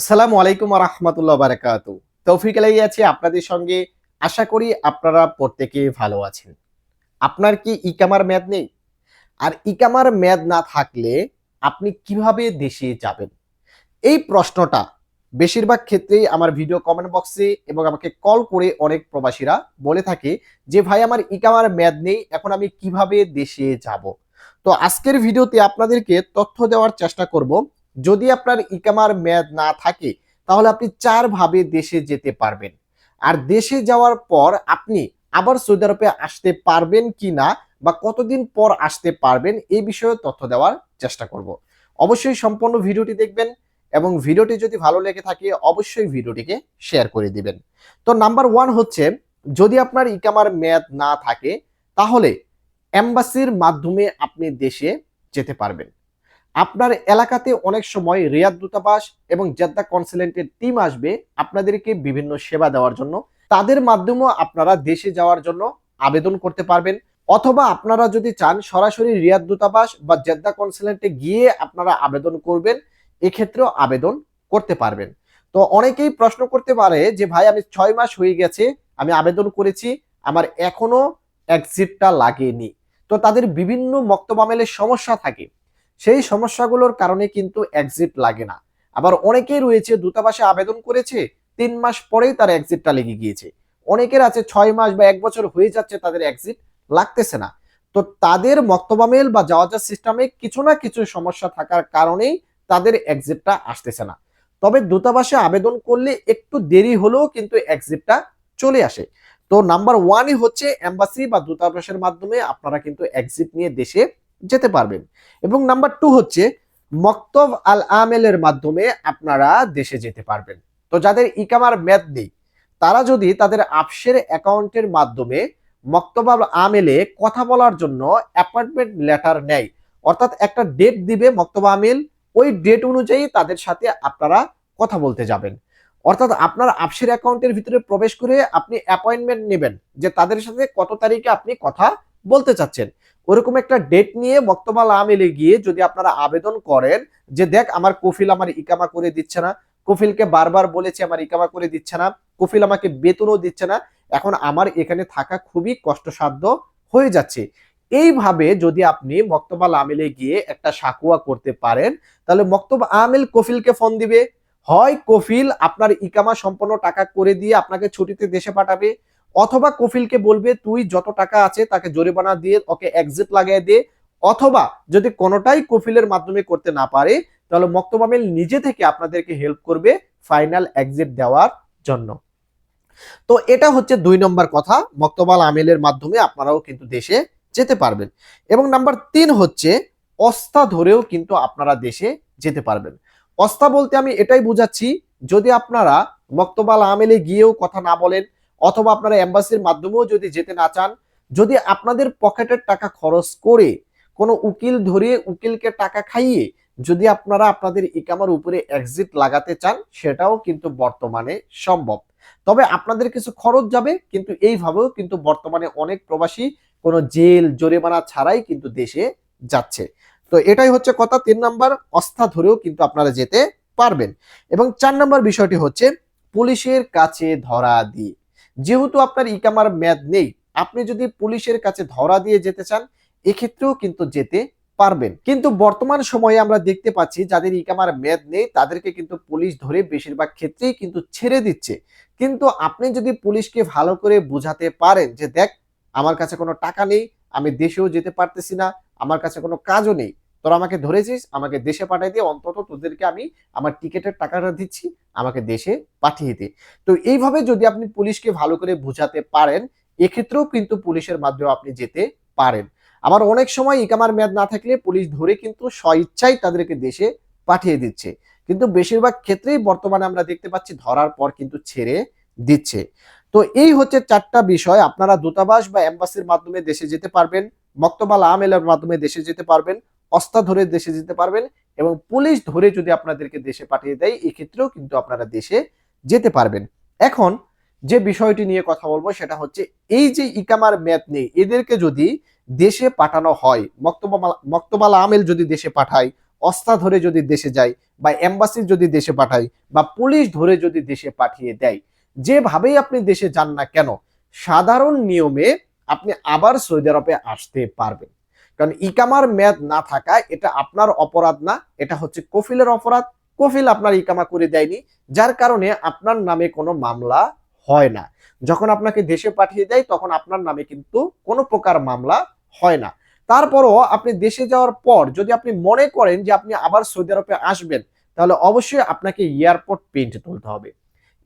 আসসালামু আলাইকুম রহমতুল্লাহ বারাকাত তৌফিক আলাই আছে আপনাদের সঙ্গে। আশা করি আপনারা প্রত্যেকে ভালো আছেন। আপনার কি ইকামার মেয়াদ নেই? আর ইকামার মেয়াদ না থাকলে আপনি কীভাবে দেশে যাবেন? এই প্রশ্নটা বেশিরভাগ ক্ষেত্রেই আমার ভিডিও কমেন্ট বক্সে এবং আমাকে কল করে অনেক প্রবাসীরা বলে থাকে যে, ভাই, আমার ইকামার মেয়াদ নেই, এখন আমি কীভাবে দেশে যাব? তো আজকের ভিডিওতে আপনাদেরকে তথ্য দেওয়ার চেষ্টা করব যদি আপনার ইকামার মেয়াদ না থাকে, তাহলে আপনি চার ভাবে দেশে যেতে পারবেন। আর দেশে যাওয়ার পর আপনি আবার সৌদি আরবে আসতে পারবেন কি না বা কতদিন পর আসতে পারবেন এই বিষয়ে তথ্য দেওয়ার চেষ্টা করব। অবশ্যই সম্পূর্ণ ভিডিওটি দেখবেন এবং ভিডিওটি যদি ভালো লেগে থাকে, অবশ্যই ভিডিওটিকে শেয়ার করে দিবেন। তো নাম্বার ওয়ান হচ্ছে, যদি আপনার ইকামার মেয়াদ না থাকে, তাহলে এম্বাসির মাধ্যমে আপনি দেশে যেতে পারবেন। আপনার এলাকাতে অনেক সময় রিয়াদ দূতাবাস এবং জেদ্দা কনসুলেন্টের টিম আসবে আপনাদেরকে বিভিন্ন সেবা দেওয়ার জন্য। তাদের মাধ্যমেও আপনারা দেশে যাওয়ার জন্য আবেদন করতে পারবেন। অথবা আপনারা যদি চান সরাসরি রিয়াদ দূতাবাস বা জেদ্দা কনসুলেন্টে গিয়ে আপনারা আবেদন করবেন, এক্ষেত্রেও আবেদন করতে পারবেন। তো অনেকেই প্রশ্ন করতে পারে যে, ভাই, আমি ছয় মাস হয়ে গেছে, আমি আবেদন করেছি, আমার এখনও এক্সিটটা লাগেনি। তো তাদের বিভিন্ন মক্তবামেলের সমস্যা থাকে। সেই সমস্যাগুলোর কারণে কিন্তু এক্সিট লাগে না। আবার অনেকেই রয়েছে, দূতাবাসে আবেদন করেছে, তিন মাস পরেই তার এক্সিটটা লেগে গিয়েছে। অনেকের আছে ছয় মাস বা এক বছর হয়ে যাচ্ছে তাদের এক্সিট লাগতেছে না। তো তাদের মক্তবামেল বা যাওয়া সিস্টেমে কিছু না কিছু সমস্যা থাকার কারণেই তাদের এক্সিটটা আসতেছে না। তবে দূতাবাসে আবেদন করলে একটু দেরি হলেও কিন্তু এক্সিটটা চলে আসে। তো নাম্বার ওয়ানই হচ্ছে এম্বাসি বা দূতাবাসের মাধ্যমে আপনারা কিন্তু এক্সিট নিয়ে দেশে যেতে পারবেন। এবং নাম্বার টু হচ্ছে, মক্তব আল আমেলের মাধ্যমে আপনারা দেশে যেতে পারবেন। তো যাদের ইকামার মেয়াদ নেই, তারা যদি তাদের আপসের অ্যাকাউন্টের মাধ্যমে মক্তব আল আমেলে কথা বলার জন্য অ্যাপয়েন্টমেন্ট লেটার নেয়, অর্থাৎ একটা ডেট দিবে মক্তব আমেল, ওই ডেট অনুযায়ী তাদের সাথে আপনারা কথা বলতে যাবেন। অর্থাৎ আপনার আপসের অ্যাকাউন্টের ভিতরে প্রবেশ করে আপনি অ্যাপয়েন্টমেন্ট নেবেন, যে তাদের সাথে কত তারিখে আপনি কথা বলতে চাচ্ছেন। ওরকম একটা ডেট নিয়ে মক্তবাল আমেলে গিয়ে যদি আপনারা আবেদন করেন যে দেখ আমার কফিল আমার ইকামা করে দিচ্ছে না, কফিলকে বারবার বলেছে আমার ইকামা করে দিচ্ছে না, কফিল আমাকে বেতনও দিচ্ছে না, এখন আমার এখানে থাকা খুবই কষ্টসাধ্য হয়ে যাচ্ছে। এইভাবে যদি আপনি মক্তবাল আমেলে গিয়ে একটা সাকুয়া করতে পারেন, তাহলে মক্তব আমেল কফিলকে ফোন দিবে। হয় কফিল আপনার ইকামা সম্পন্ন টাকা করে দিয়ে আপনাকে ছুটিতে দেশে পাঠাবে অথবা কফিলকে বলবে, তুই যত টাকা আছে তাকে জরিমানা দিয়ে ওকে এক্সিট লাগিয়ে দে। অথবা যদি কোনোটাই কফিলের মাধ্যমে করতে না পারে, তাহলে মক্তবামেল নিজে থেকে আপনাদেরকে হেল্প করবে ফাইনাল এক্সিট দেওয়ার জন্য। তো এটা হচ্ছে দুই নম্বর কথা মক্তবাল আমেলের মাধ্যমে আপনারাও কিন্তু দেশে যেতে পারবেন। এবং নাম্বার তিন হচ্ছে, অস্তা ধরেও কিন্তু আপনারা দেশে যেতে পারবেন। অস্তা বলতে আমি এটাই বুঝাচ্ছি, যদি আপনারা মক্তবাল আমেলে গিয়েও কথা না বলেন অথবা আপনারা এম্বাসির মাধ্যমেও যদি যেতে না চান, যদি আপনাদের পকেটের টাকা খরচ করে কোনো উকিল ধরে উকিলকে টাকা খাইয়ে যদি আপনারা আপনাদের ইকামার উপরে এক্সিট লাগাতে চান, সেটাও কিন্তু বর্তমানে সম্ভব। তবে আপনাদের কিছু খরচ যাবে, কিন্তু এইভাবেও কিন্তু বর্তমানে অনেক প্রবাসী কোনো জেল, জরিমানা ছাড়াই কিন্তু দেশে যাচ্ছে। তো এটাই হচ্ছে কথা, তিন নাম্বার, অস্থা ধরেও কিন্তু আপনারা যেতে পারবেন। এবং চার নাম্বার বিষয়টি হচ্ছে, পুলিশের কাছে ধরা দিয়ে। যেহেতু আপনার ইকামার মেয়াদ নেই, আপনি যদি পুলিশের কাছে ধরা দিয়ে যেতে চান, এক্ষেত্রেও কিন্তু যেতে পারবেন। কিন্তু বর্তমান সময়ে আমরা দেখতে পাচ্ছি, যাদের ইকামার মেয়াদ নেই, তাদেরকে কিন্তু পুলিশ ধরে বেশিরভাগ ক্ষেত্রেই কিন্তু ছেড়ে দিচ্ছে। কিন্তু আপনি যদি পুলিশকে ভালো করে বুঝাতে পারেন যে, দেখ, আমার কাছে কোনো টাকা নেই, আমি দেশেও যেতে পারতেছি না, আমার কাছে কোনো কাজও নেই। তোরা আমাকে ধরেছিস, আমাকে দেশে পাঠিয়ে দিয়ে অন্তত তোদেরকে আমি আমার টিকিটের টাকাটা দিচ্ছি, আমাকে দেশে পাঠিয়ে দে। তো এইভাবে যদি আপনি পুলিশকে ভালো করে বোঝাতে পারেন, এক্ষেত্রেও কিন্তু পুলিশের মাধ্যমে আপনি যেতে পারেন। আবার অনেক সময় ইকামার মেয়াদ না থাকলে পুলিশ ধরে কিন্তু স্বইচ্ছাই তাদেরকে দেশে পাঠিয়ে দিচ্ছে। কিন্তু বেশিরভাগ ক্ষেত্রেই বর্তমানে আমরা দেখতে পাচ্ছি ধরার পর কিন্তু ছেড়ে দিচ্ছে। তো এই হচ্ছে চারটা বিষয়। আপনারা দূতাবাস বা এম্বাসির মাধ্যমে দেশে যেতে পারবেন মক্তবাল আমেলের মাধ্যমে দেশে যেতে পারবেন অস্তা ধরে দেশে যেতে পারবেন এবং পুলিশ ধরে যদি আপনাদেরকে দেশে পাঠিয়ে দেয়, এক্ষেত্রেও কিন্তু আপনারা দেশে যেতে পারবেন। এখন যে বিষয়টি নিয়ে কথা বলব সেটা হচ্ছে এই যে ইকামার মেয়াদ নেই, এদেরকে যদি দেশে পাঠানো হয় মক্তবাল আমেল যদি দেশে পাঠায় অস্তা ধরে যদি দেশে যায় বা এম্বাসি যদি দেশে পাঠায় বা পুলিশ ধরে যদি দেশে পাঠিয়ে দেয়, যেভাবেই আপনি দেশে যান না কেন, সাধারণ নিয়মে আপনি আবার সৌদি আরবে আসতে পারবেন। কারণ ইকামার মেয়াদ না থাকায় এটা আপনার অপরাধ না, এটা হচ্ছে কফিলের অপরাধ। কফিল আপনার ইকামা করে দেয়নি, যার কারণে আপনার নামে কোনো মামলা হয় না। যখন আপনাকে দেশে পাঠিয়ে দেয়, তখন আপনার নামে কিন্তু কোনো প্রকার মামলা হয় না। তারপরও আপনি দেশে যাওয়ার পর যদি আপনি মনে করেন যে আপনি আবার সৌদি আরবে আসবেন, তাহলে অবশ্যই আপনাকে এয়ারপোর্ট পেন্ট তুলতে হবে।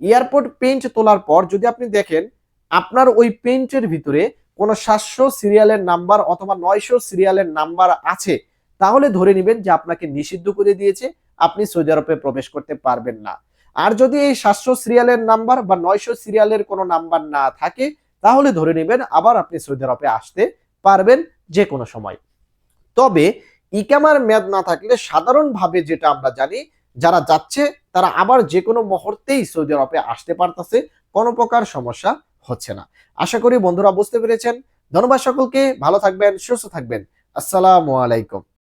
এয়ারপোর্ট পেন্ট তোলার পর যদি আপনি দেখেন, আপনার ওই পেন্টের ভিতরে কোনো সাতশো সিরিয়ালের নাম্বার অথবা নয়শো সিরিয়ালের নাম্বার আছে, তাহলে ধরে নেবেন যে আপনাকে নিষিদ্ধ করে দিয়েছে, আপনি সৌদি আরবে প্রবেশ করতে পারবেন না। আর যদি এই সাতশো সিরিয়ালের নাম্বার বা নয়শো সিরিয়ালের কোনো নাম্বার না থাকে, তাহলে ধরে নেবেন আবার আপনি সৌদি আরবে আসতে পারবেন যে কোনো সময়। তবে ইকামার মেয়াদ না থাকলে সাধারণভাবে যেটা আমরা জানি, যারা যাচ্ছে তারা আবার যে কোনো মুহূর্তেই সৌদি আরবে আসতে পারতেছে, কোনো প্রকার সমস্যা হচ্ছে না। আশা করি বন্ধুরা বুঝতে পেরেছেন। ধন্যবাদ সকলকে। ভালো থাকবেন, সুস্থ থাকবেন। আসসালামু আলাইকুম।